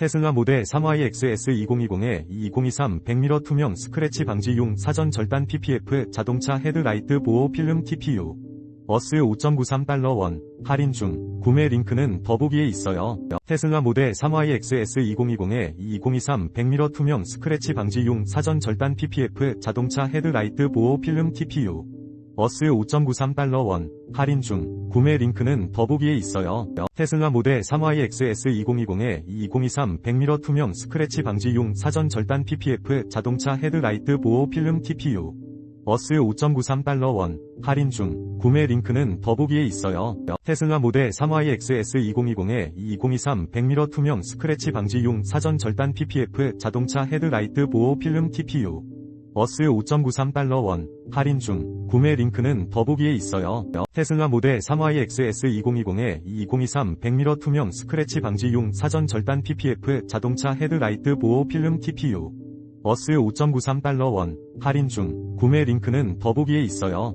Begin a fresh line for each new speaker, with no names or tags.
테슬라 모델 3YXS2020에 2023 100미러 투명 스크래치 방지용 사전 절단 PPF 자동차 헤드라이트 보호 필름 TPU 어스 5.93달러 원 할인 중. 구매 링크는 더보기에 있어요. 테슬라 모델 3YXS2020에 2023 100미러 투명 스크래치 방지용 사전 절단 PPF 자동차 헤드라이트 보호 필름 TPU 어스 5.93달러 원 할인 중 구매 링크는 더보기에 있어요. 테슬라 모델 3YXS2020에 2023 100미러 투명 스크래치 방지용 사전 절단 PPF 자동차 헤드라이트 보호 필름 TPU 어스 5.93달러 원 할인 중 구매 링크는 더보기에 있어요. 테슬라 모델 3YXS2020에 2023 100미러 투명 스크래치 방지용 사전 절단 PPF 자동차 헤드라이트 보호 필름 TPU 어스 5.93달러 원 할인 중 구매 링크는 더보기에 있어요. 테슬라 모델 3YXS2020에 2023 100미러 투명 스크래치 방지용 사전 절단 PPF 자동차 헤드라이트 보호 필름 TPU 어스 5.93달러 원 할인 중 구매 링크는 더보기에 있어요.